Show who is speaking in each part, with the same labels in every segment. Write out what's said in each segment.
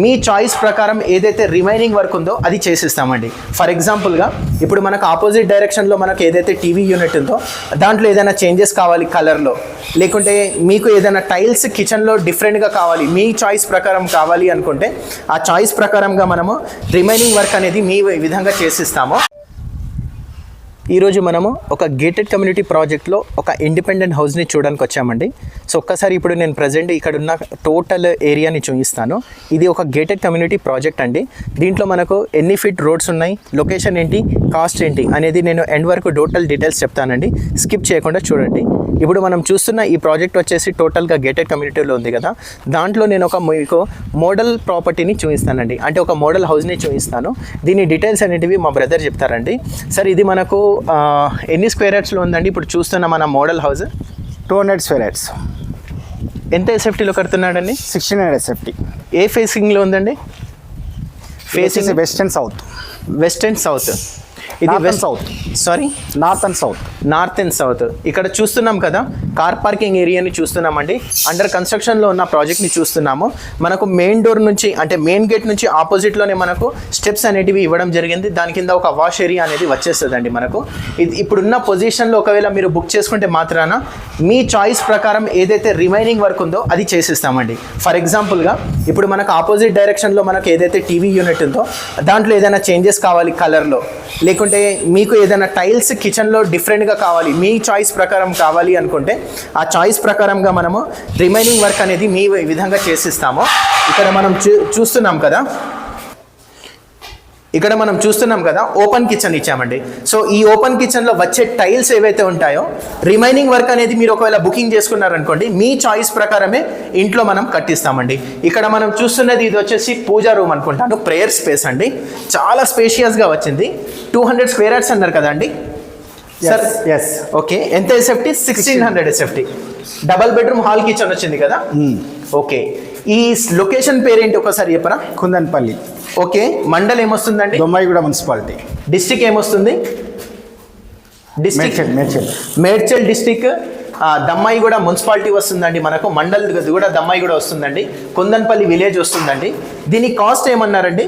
Speaker 1: మీ choice ప్రకారం ఏదైతే remaining work ఉందో అది చేసిస్తామండి. ఫర్ ఎగ్జాంపుల్గా ఇప్పుడు మనకు ఆపోజిట్ డైరెక్షన్లో మనకు ఏదైతే టీవీ యూనిట్ ఉందో దాంట్లో ఏదైనా చేంజెస్ కావాలి కలర్లో లేకుంటే మీకు ఏదైనా టైల్స్ కిచెన్లో డిఫరెంట్గా కావాలి మీ చాయిస్ ప్రకారం కావాలి అనుకుంటే ఆ చాయిస్ ప్రకారంగా మనము రిమైనింగ్ వర్క్ అనేది మీ విధంగా చేసిస్తాము. ఈరోజు మనము ఒక గేటెడ్ కమ్యూనిటీ ప్రాజెక్ట్లో ఒక ఇండిపెండెంట్ హౌస్ని చూడడానికి వచ్చామండి. సో ఒక్కసారి ఇప్పుడు నేను ప్రజెంట్ ఇక్కడ ఉన్న టోటల్ ఏరియాని చూపిస్తాను. ఇది ఒక గేటెడ్ కమ్యూనిటీ ప్రాజెక్ట్ అండి. దీంట్లో మనకు ఎన్ని ఫీట్ రోడ్స్ ఉన్నాయి లొకేషన్ ఏంటి కాస్ట్ ఏంటి అనేది నేను ఎండ్ వరకు టోటల్ డీటెయిల్స్ చెప్తానండి. స్కిప్ చేయకుండా చూడండి. ఇప్పుడు మనం చూస్తున్న ఈ ప్రాజెక్ట్ వచ్చేసి టోటల్గా గేటెడ్ కమ్యూనిటీలో ఉంది కదా. దాంట్లో నేను ఒక మీకు మోడల్ ప్రాపర్టీని చూపిస్తానండి. అంటే ఒక మోడల్ హౌస్ని చూపిస్తాను. దీని డీటెయిల్స్ అనేటివి మా బ్రదర్ చెప్తారండి. సార్ ఇది మనకు ఎన్ని స్క్వేర్ యార్డ్స్లో ఉందండి? ఇప్పుడు చూస్తున్న మన model house.
Speaker 2: Two hundred square yards.
Speaker 1: ఎంత ఎస్ఎఫ్టీలో కడుతున్నాడండి?
Speaker 2: సిక్స్టీన్ హండ్రెడ్ ఎస్ఎఫ్టీ
Speaker 1: ఏ ఫేసింగ్లో ఉందండి?
Speaker 2: Facing west and south.
Speaker 1: West and south. ఇది west
Speaker 2: south.
Speaker 1: Sorry?
Speaker 2: North and south.
Speaker 1: North and south. ఇక్కడ చూస్తున్నాం కదా కార్ పార్కింగ్ ఏరియాని చూస్తున్నామండి. అండర్ కన్స్ట్రక్షన్లో ఉన్న ప్రాజెక్ట్ని చూస్తున్నాము. మనకు మెయిన్ డోర్ నుంచి అంటే మెయిన్ గేట్ నుంచి ఆపోజిట్లోనే మనకు స్టెప్స్ అనేటివి ఇవ్వడం జరిగింది. దాని కింద ఒక వాష్ ఏరియా అనేది వచ్చేస్తుందండి మనకు. ఇది ఇప్పుడున్న పొజిషన్లో ఒకవేళ మీరు బుక్ చేసుకుంటే మాత్రాన మీ చాయిస్ ప్రకారం ఏదైతే రిమైనింగ్ వర్క్ ఉందో అది చేసిస్తామండి. ఫర్ ఎగ్జాంపుల్గా ఇప్పుడు మనకు ఆపోజిట్ డైరెక్షన్లో మనకు ఏదైతే టీవీ యూనిట్ ఉందో దాంట్లో ఏదైనా చేంజెస్ కావాలి కలర్లో. లేకుంటే మీకు ఏదైనా టైల్స్ కిచెన్లో డిఫరెంట్గా కావాలి మీ చాయిస్ ప్రకారం కావాలి అనుకుంటే ఆ చాయిస్ ప్రకారంగా మనము రిమైనింగ్ వర్క్ అనేది మీ విధంగా చేసిస్తాము. ఇక్కడ మనం చూ చూస్తున్నాం కదా? ఇక్కడ మనం చూస్తున్నాం కదా ఓపెన్ కిచెన్ ఇచ్చామండి. సో ఈ ఓపెన్ కిచెన్లో వచ్చే టైల్స్ ఏవైతే ఉంటాయో రిమైనింగ్ వర్క్ అనేది మీరు ఒకవేళ బుకింగ్ చేసుకున్నారనుకోండి మీ చాయిస్ ప్రకారమే ఇంట్లో మనం కట్టిస్తామండి. ఇక్కడ మనం చూస్తున్నది ఇది వచ్చేసి పూజా రూమ్ అనుకుంటాను ప్రేయర్ స్పేస్ అండి. చాలా స్పేషియస్గా వచ్చింది. టూ హండ్రెడ్ స్క్వేర్ యార్డ్స్ అన్నారు కదండి సార్
Speaker 2: ఎస్
Speaker 1: ఓకే ఎంత SFT sixteen hundred SFT double bedroom hall kitchen వచ్చింది కదా? ఓకే ఈ లొకేషన్ పేరేంటి ఒకసారి చెప్పరా?
Speaker 2: కుందన్పల్లి.
Speaker 1: ఓకే మండల్ ఏమొస్తుందండి?
Speaker 2: దొమ్మాయిగూడ మున్సిపాలిటీ.
Speaker 1: డిస్టిక్ ఏమొస్తుంది? District
Speaker 2: Medchal Medchal.
Speaker 1: Medchal district Dammaiguda municipality వస్తుందండి మనకు. మండల్ కూడా దమ్మాయి కూడా వస్తుందండి. కుందన్పల్లి విలేజ్ వస్తుందండి. దీని కాస్ట్ ఏమన్నారండి?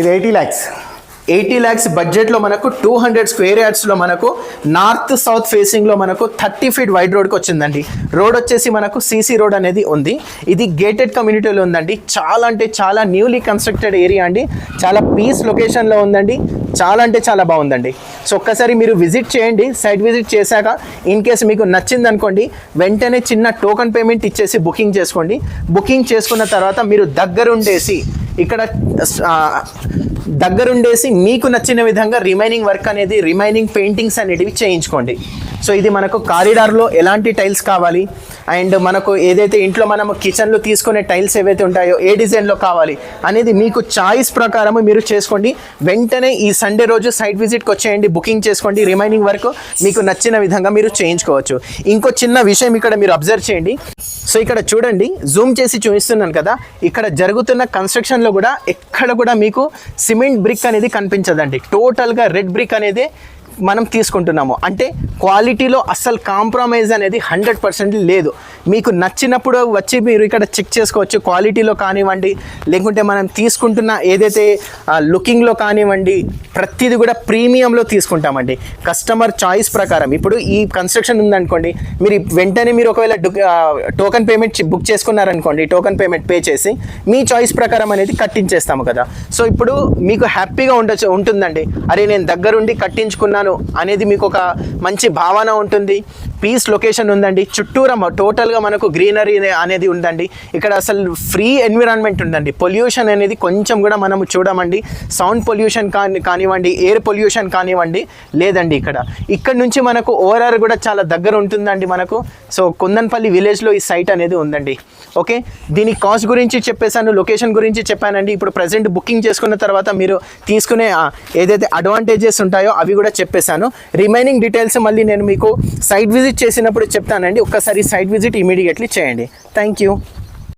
Speaker 2: ఇది ఎయిటీ ల్యాక్స్
Speaker 1: ఎయిటీ ల్యాక్స్ బడ్జెట్లో మనకు టూ హండ్రెడ్ స్క్వేర్ యార్డ్స్లో మనకు నార్త్ సౌత్ ఫేసింగ్లో మనకు థర్టీ ఫీట్ వైడ్ రోడ్కి వచ్చిందండి. రోడ్ వచ్చేసి మనకు సీసీ రోడ్ అనేది ఉంది. ఇది గేటెడ్ కమ్యూనిటీలో ఉందండి. చాలా అంటే చాలా న్యూలీ కన్స్ట్రక్టెడ్ ఏరియా అండి. చాలా పీస్ లొకేషన్లో ఉందండి. చాలా అంటే చాలా బాగుందండి. సో ఒక్కసారి మీరు విజిట్ చేయండి. సైట్ విజిట్ చేశాక ఇన్ కేసు మీకు నచ్చింది అనుకోండి వెంటనే చిన్న టోకన్ పేమెంట్ ఇచ్చేసి బుకింగ్ చేసుకోండి. బుకింగ్ చేసుకున్న తర్వాత మీరు దగ్గరుండేసి ఇక్కడ దగ్గరుండేసి మీకు నచ్చిన విధంగా రిమైనింగ్ వర్క్ అనేది రిమైనింగ్ పెయింటింగ్స్ అనేటివి చేయించుకోండి. సో ఇది మనకు కారిడార్లో ఎలాంటి టైల్స్ కావాలి? అండ్ మనకు ఏదైతే ఇంట్లో మనము కిచెన్లో తీసుకునే టైల్స్ ఏవైతే ఉంటాయో ఏ డిజైన్లో కావాలి అనేది మీకు చాయిస్ ప్రకారం మీరు చేసుకోండి. వెంటనే ఈ సండే రోజు సైట్ విజిట్కి వచ్చేయండి బుకింగ్ చేసుకోండి రిమైనింగ్ వర్క్ మీకు నచ్చిన విధంగా మీరు చేయించుకోవచ్చు. ఇంకో చిన్న విషయం ఇక్కడ మీరు అబ్జర్వ్ చేయండి. సో ఇక్కడ చూడండి జూమ్ చేసి చూపిస్తున్నాను కదా. ఇక్కడ జరుగుతున్న కన్స్ట్రక్షన్లో కూడా ఎక్కడ కూడా మీకు సిమెంట్ బ్రిక్ అనేది కనిపించదండి. టోటల్గా రెడ్ బ్రిక్ అనేది మనం తీసుకుంటున్నాము. అంటే క్వాలిటీలో అస్సలు కాంప్రమైజ్ అనేది హండ్రెడ్ పర్సెంట్ లేదు. మీకు నచ్చినప్పుడు వచ్చి మీరు ఇక్కడ చెక్ చేసుకోవచ్చు. క్వాలిటీలో కానివ్వండి లేకుంటే మనం తీసుకుంటున్న ఏదైతే లుకింగ్లో కానివ్వండి ప్రతిది కూడా ప్రీమియంలో తీసుకుంటామండి. కస్టమర్ చాయిస్ ప్రకారం. ఇప్పుడు ఈ కన్స్ట్రక్షన్ ఉందనుకోండి మీరు వెంటనే మీరు ఒకవేళ టోకన్ పేమెంట్ బుక్ చేసుకున్నారనుకోండి టోకన్ పేమెంట్ పే చేసి మీ చాయిస్ ప్రకారం అనేది కట్టించేస్తాము కదా. సో ఇప్పుడు మీకు హ్యాపీగా ఉండొచ్చు ఉంటుందండి. అరే నేను దగ్గరుండి కట్టించుకున్నాను అనేది మీకు ఒక మంచి భావన ఉంటుంది. పీస్ లొకేషన్ ఉందండి. చుట్టూరా టోటల్గా టోటల్గా మనకు గ్రీనరీ అనేది ఉందండి. ఇక్కడ అసలు ఫ్రీ ఎన్విరాన్మెంట్ ఉందండి. పొల్యూషన్ అనేది కొంచెం కూడా మనము చూడమండి. సౌండ్ పొల్యూషన్ కాని కానివ్వండి ఎయిర్ పొల్యూషన్ కానివ్వండి లేదండి ఇక్కడ. ఇక్కడ నుంచి మనకు ఓవరాల్ కూడా చాలా దగ్గర ఉంటుందండి మనకు. సో కుందన్పల్లి విలేజ్లో ఈ సైట్ అనేది ఉందండి. ఓకే? దీని కాస్ట్ గురించి చెప్పేశాను లొకేషన్ గురించి చెప్పానండి. ఇప్పుడు ప్రజెంట్ బుకింగ్ చేసుకున్న తర్వాత మీరు తీసుకునే ఏదైతే అడ్వాంటేజెస్ ఉంటాయో అవి కూడా చెప్పేశాను. రిమైనింగ్ డీటెయిల్స్ మళ్ళీ నేను మీకు సైట్ విజిట్ చేసినప్పుడు చెప్తానండి. ఒక్కసారి సైట్ విజిట్ ఇమీడియట్లీ చేయండి థ్యాంక్ యూ